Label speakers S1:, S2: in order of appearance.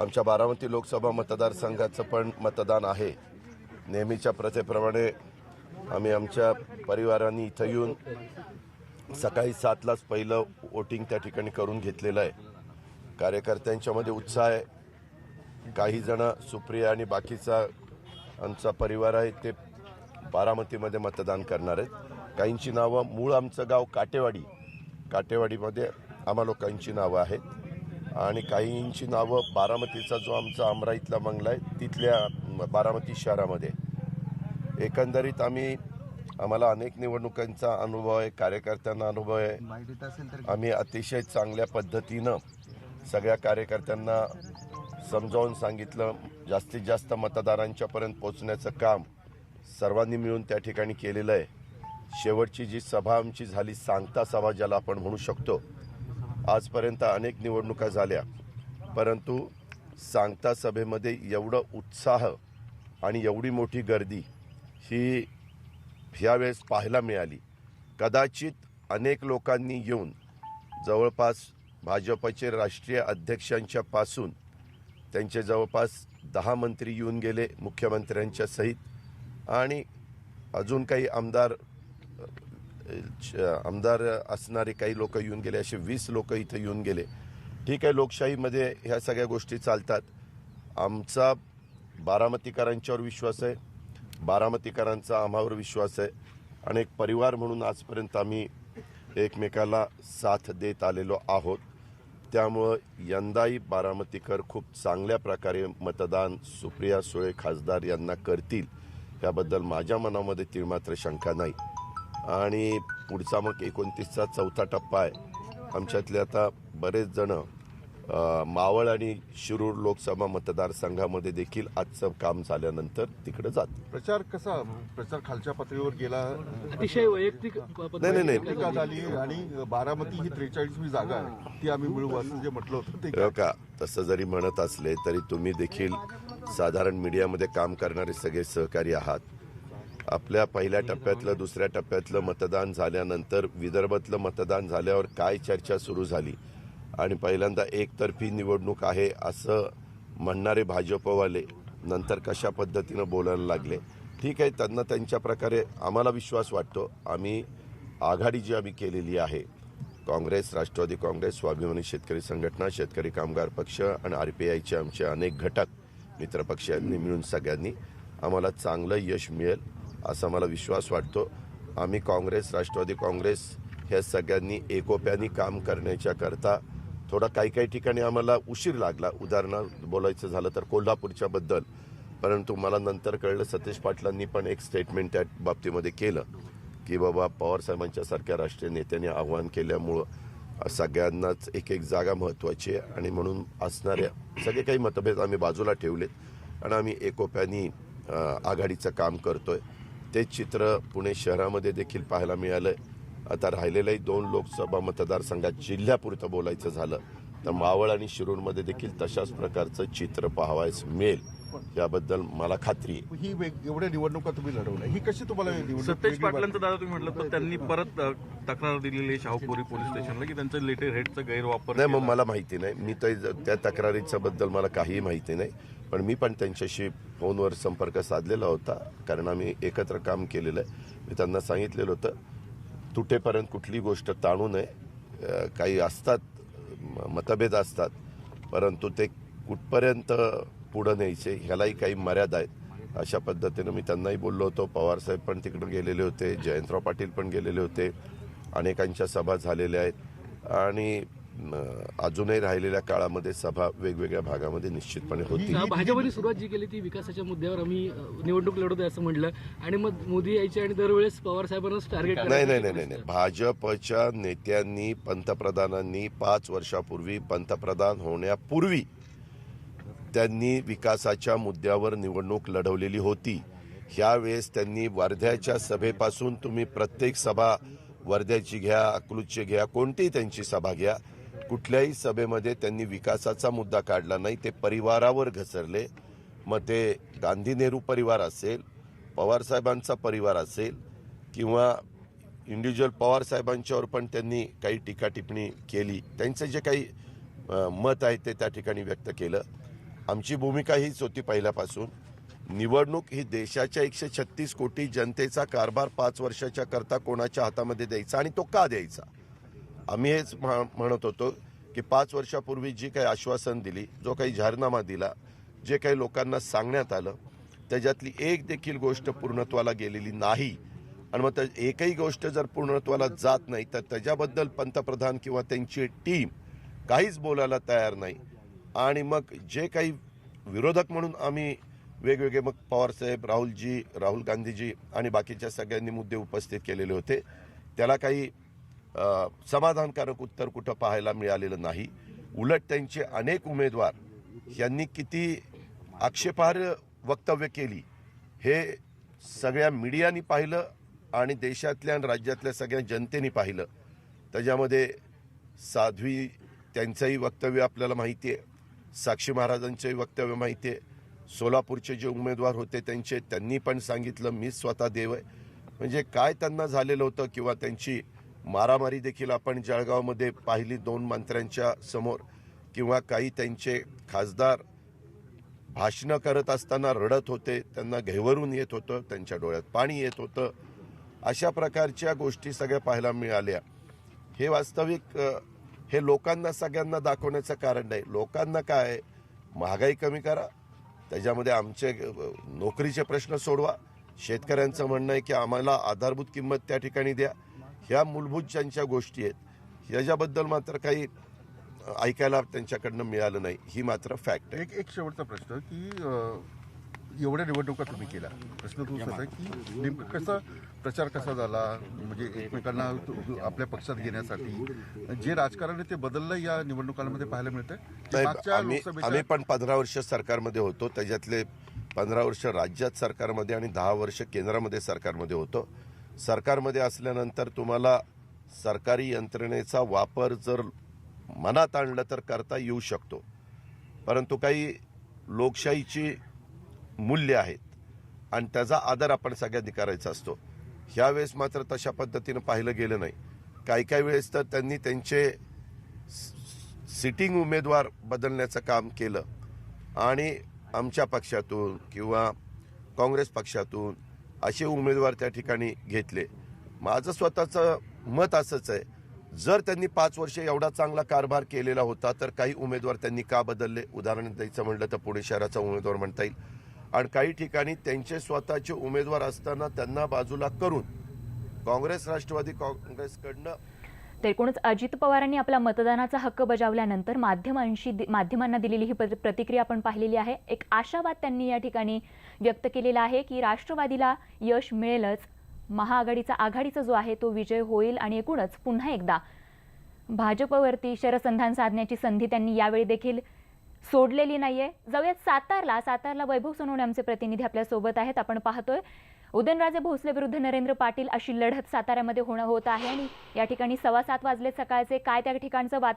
S1: आमच्या बारामती लोकसभा मतदारसंघाचं पण मतदान आहे. नेहमीच्या प्रथेप्रमाणे आम्ही आमच्या परिवारांनी इथं येऊन सकाळी सातलाच पहिलं वोटिंग त्या ठिकाणी करून घेतलेलं आहे. कार्यकर्त्यांच्यामध्ये उत्साह आहे. काही जण सुप्रिया आणि बाकीचा आमचा परिवार आहे ते बारामतीमध्ये मतदान करणार आहेत. काहींची नावं मूळ आमचं गाव काटेवाडी. काटेवाडीमध्ये आम्हा लोकांची नावं आहेत. आणि काहींची नावं बारामतीचा जो आमचा अमराईतला बंगला आहे तिथल्या बारामती शहरामध्ये. एकंदरीत आम्ही आम्हाला अनेक निवडणुकांचा अनुभव आहे कार्यकर्त्यांना अनुभव आहे. आम्ही अतिशय चांगल्या पद्धतीनं सगळ्या कार्यकर्त्यांना समजावून सांगितलं जास्तीत जास्त मतदारांच्यापर्यंत पोहोचण्याचं काम सर्वांनी मिळून त्या ठिकाणी केलेलं आहे. शेवटची जी सभा आमची झाली सांगता सभा ज्याला आपण म्हणू शकतो आजपर्यंत अनेक निवडणुका झाल्या. परंतु सांगता सभेमध्ये एवढं उत्साह आणि एवढी मोठी गर्दी ही ह्यावेळेस पाहायला मिळाली. कदाचित अनेक लोकांनी येऊन जवळपास भाजपचे राष्ट्रीय अध्यक्षांच्या पासून त्यांचे जवळपास दहा मंत्री येऊन गेले मुख्यमंत्र्यांच्या सहित. आणि अजून काही आमदार आमदार असणारे काही लोक येऊन गेले असे वीस लोक इथं येऊन गेले. ठीक आहे लोकशाहीमध्ये ह्या सगळ्या गोष्टी चालतात. आमचा बारामतीकरांच्यावर विश्वास आहे. बारामतीकरांचा आम्हावर विश्वास आहे. आणि एक परिवार म्हणून आजपर्यंत आम्ही एकमेकाला साथ देत आलेलो आहोत. त्यामुळं यंदाही बारामतीकर खूप चांगल्या प्रकारे मतदान सुप्रिया सुळे खासदार यांना करतील. याबद्दल माझ्या मनामध्ये तीळमात्र शंका नाही. आणि पुढचा मग एकोणतीसचा चौथा टप्पा आहे. आमच्यातले आता बरेच जण मावळ आणि शिरूर लोकसभा मतदारसंघामध्ये देखील आजचं काम झाल्यानंतर तिकडे जातील
S2: प्रचार कसा प्रचार खालच्या पातळीवर गेला?
S3: अतिशय वैयक्तिक
S1: नाही, नाही,
S2: झाली आणि बारामती ही त्रेचाळीसवी जागा आहे. ती आम्ही मिळवू असं जे म्हटलं होतं ते
S1: हो का? तसं जरी म्हणत असले तरी तुम्ही देखील साधारण मीडियामध्ये काम करणारे सगळे सहकारी आहात. आपल्या पहिल्या टप्प्यातलं दुसऱ्या टप्प्यातलं मतदान झाल्यानंतर विदर्भातलं मतदान झाल्यावर काय चर्चा सुरू झाली? आणि पहिल्यांदा एकतर्फी निवडणूक आहे असं म्हणणारे भाजपवाले नंतर कशा पद्धतीनं बोलायला लागले? ठीक आहे त्यांना त्यांच्या प्रकारे आम्हाला विश्वास वाटतो. आम्ही आघाडी जी आम्ही केलेली आहे काँग्रेस राष्ट्रवादी काँग्रेस स्वाभिमानी शेतकरी संघटना शेतकरी कामगार पक्ष आणि आर पी आयचे आमचे अनेक घटक मित्रपक्षांनी मिळून सगळ्यांनी आम्हाला चांगलं यश मिळेल. असा मला विश्वास वाटतो. आम्ही काँग्रेस राष्ट्रवादी काँग्रेस ह्या सगळ्यांनी एकोप्याने काम करण्याच्या करता थोडा काही काही ठिकाणी आम्हाला उशीर लागला. उदाहरणार्थ बोलायचं झालं तर कोल्हापूरच्या बद्दल. परंतु मला नंतर कळलं सतीश पाटलांनी पण एक स्टेटमेंट त्या बाबतीमध्ये केलं की बाबा पवार साहेबांच्या सारख्या राष्ट्रीय नेत्यांनी आव्हान केल्यामुळं सगळ्यांनाच एक एक जागा महत्त्वाची आहे आणि म्हणून असणाऱ्या सगळे काही मतभेद आम्ही बाजूला ठेवलेत. आणि आम्ही एकोप्याने आघाडीचं काम करतोय. तेच चित्र पुणे शहरामध्ये देखील पाहायला मिळालंय. आता राहिलेल्याही दोन लोकसभा मतदारसंघात जिल्ह्यापुरतं बोलायचं झालं तर मावळ आणि शिरूरमध्ये देखील तशाच प्रकारचं चित्र पाहावयास मिळेल. याबद्दल मला खात्री आहे.
S2: ही वेग एवढ्या निवडणुका तुम्ही लढवल्या. ही कशी तुम्हाला निवडणूक
S4: सतेज
S2: वेगळी
S4: पाटलांचं दादा तुम्ही म्हटलं तर त्यांनी परत अ, तक्रार दिलेली आहे शाहूपुरी पोलीस स्टेशनला की त्यांचं लेटर हेडचा गैरवापर
S1: नाही मग
S4: केला.
S1: मला माहिती नाही. मी तर त्या तक्रारीच्या बद्दल मला काहीही माहिती नाही. पण मी पण त्यांच्याशी फोनवर संपर्क साधलेला होता. कारण आम्ही एकत्र काम केलेलं आहे. मी त्यांना सांगितलेलं होतं तुटेपर्यंत कुठली गोष्ट ताणू नये. अं, काही असतात म- मतभेद असतात. परंतु ते कुठपर्यंत पुढं न्यायचे ह्यालाही काही मर्यादा आहेत. अशा पद्धतीनं मी त्यांनाही बोललो होतो. पवारसाहेब पण तिकडे गेलेले होते जयंतराव पाटील पण गेलेले होते. अनेकांच्या सभा झालेल्या आहेत. आणि अजूनही राहिलेल्या काळामध्ये सभा वेगवेगळ्या भागामध्ये निश्चितपणे होती
S3: भाजपने सुरुवात जी केली ती विकासाच्या मुद्द्यावर आम्ही निवडणूक लढवतोय असं म्हटलं आणि मग मोदी यायचे आणि दरवेळेस पवार साहेबांनाच टार्गेट
S1: नाही नाही नाही नाही नाही. भाजपच्या नेत्यांनी पंतप्रधानांनी पाच वर्षापूर्वी पंतप्रधान होण्यापूर्वी त्यांनी विकासाच्या मुद्द्यावर निवडणूक लढवलेली होती. ह्यावेळेस त्यांनी वर्ध्याच्या सभेपासून तुम्ही प्रत्येक सभा वर्ध्याची घ्या अकलूजची घ्या कोणतीही त्यांची सभा घ्या. कुठल्याही सभेमध्ये त्यांनी विकासाचा मुद्दा काढला नाही ते परिवारावर घसरले. मग ते गांधी नेहरू परिवार असेल पवारसाहेबांचा परिवार असेल किंवा इंडिव्हिज्युअल पवार साहेबांच्यावर पण त्यांनी काही टीका टिप्पणी केली. त्यांचं जे काही मत आहे ते त्या ठिकाणी व्यक्त केलं. आमची भूमिका हीच होती पहिल्यापासून. निवडणूक ही देशाच्या एकशे छत्तीस कोटी जनतेचा कारभार पाच वर्षाच्या करता कोणाच्या हातामध्ये द्यायचा आणि तो का द्यायचा? आम्ही हेच म्ह- म्हणत होतो की पाच वर्षापूर्वी जी काही आश्वासन दिली जो काही जाहीरनामा दिला जे काही लोकांना सांगण्यात आलं त्याच्यातली एक देखील गोष्ट पूर्णत्वाला गेलेली नाही. आणि मग त्या एकही गोष्ट जर पूर्णत्वाला जात नाही तर त्याच्याबद्दल पंतप्रधान किंवा त्यांची टीम काहीच बोलायला तयार नाही. आणि मग जे काही विरोधक म्हणून आम्ही वेगवेगळे मग पवारसाहेब राहुलजी राहुल गांधीजी आणि बाकीच्या सगळ्यांनी मुद्दे उपस्थित केलेले होते. त्याला काही समाधानकारक उत्तर कुठं पाहायला मिळालेलं नाही. उलट त्यांचे अनेक उमेदवार यांनी किती आक्षेपार्ह वक्तव्य केली हे सगळ्या मीडियानी पाहिलं आणि देशातल्या आणि राज्यातल्या सगळ्या जनतेने पाहिलं. त्याच्यामध्ये साध्वी त्यांचंही वक्तव्य आपल्याला माहिती आहे. साक्षी महाराजांचे वक्तव्य माहिती आहे. सोलापूरचे जे उमेदवार होते त्यांचे त्यांनी पण सांगितलं मी स्वतः देव आहे. म्हणजे काय त्यांना झालेलं होतं किंवा त्यांची मारामारी देखील आपण जळगावमध्ये पाहिली दोन मंत्र्यांच्या समोर किंवा काही त्यांचे खासदार भाषणं करत असताना रडत होते त्यांना घेवरून येत होतं त्यांच्या डोळ्यात पाणी येत होतं. अशा प्रकारच्या गोष्टी सगळ्या पाहायला मिळाल्या. हे वास्तविक हे लोकांना सगळ्यांना दाखवण्याचं कारण नाही. लोकांना काय महागाई कमी करा. त्याच्यामध्ये आमचे नोकरीचे प्रश्न सोडवा. शेतकऱ्यांचं म्हणणं आहे की आम्हाला आधारभूत किंमत त्या ठिकाणी द्या. ह्या मूलभूत ज्यांच्या गोष्टी आहेत याच्याबद्दल मात्र काही ऐकायला त्यांच्याकडनं मिळालं नाही. ही मात्र फॅक्ट
S2: एक एक शेवटचा प्रश्न की एवढ्या निवडणुका तुम्ही केल्या. प्रश्न तोच होता की नेमकं कसा प्रचार कसा झाला? म्हणजे एकमेकांना आपल्या पक्षात घेण्यासाठी. जे राजकारण आहे ते बदललं या निवडणुकांमध्ये पाहायला लोकसभेच्या
S1: आम्ही पण पंधरा वर्ष सरकारमध्ये होतो. त्याच्यातले पंधरा वर्ष राज्यात सरकारमध्ये आणि दहा वर्ष केंद्रामध्ये सरकारमध्ये होतो. सरकारमध्ये असल्यानंतर तुम्हाला सरकारी यंत्रणेचा वापर जर मनात आणलं तर करता येऊ शकतो. परंतु काही लोकशाहीची मूल्य आहेत. आणि त्याचा आदर आपण सगळ्यांनी करायचा असतो. ह्यावेळेस मात्र तशा पद्धतीनं पाहिलं गेलं नाही. काही काही वेळेस तर त्यांनी त्यांचे सिटिंग उमेदवार बदलण्याचं काम केलं. आणि आमच्या पक्षातून किंवा काँग्रेस पक्षातून असे उमेदवार त्या ठिकाणी घेतले. माझं स्वतःचं मत असंच आहे. जर त्यांनी पाच वर्ष एवढा चांगला कारभार केलेला होता तर काही उमेदवार त्यांनी का बदलले? उदाहरण द्यायचं म्हणलं तर पुणे शहराचा उमेदवार म्हणता येईल. आणि काही ठिकाणी त्यांचे स्वतःचे उमेदवार असताना त्यांना बाजूला करून काँग्रेस राष्ट्रवादी काँग्रेसकडनं
S5: तर एकूणच अजित पवारांनी आपला मतदानाचा हक्क बजावल्यानंतर माध्यमांशी दि- माध्यमांना दिलेली ही प्रतिक्रिया आपण पाहिलेली आहे. एक आशावाद त्यांनी या ठिकाणी व्यक्त केलेला आहे की राष्ट्रवादीला यश मिळेलच. महाआघाडीचा आघाडीचा जो आहे तो विजय होईल आणि एकूणच पुन्हा एकदा भाजपवरती शरसंधान साधण्याची संधी त्यांनी यावेळी देखील सोडलेली नाहीये. जाऊयात सातारला. सातारला वैभव सोनवणे आमचे प्रतिनिधी आपल्यासोबत आहेत. आपण पाहतोय उदयनराजे भोसले विरुद्ध नरेंद्र पाटील अशी लढत साताऱ्यामध्ये होणं होत आहे आणि या ठिकाणी सव्वा सात वाजले सकाळचे. काय त्या ठिकाणचं वातावरण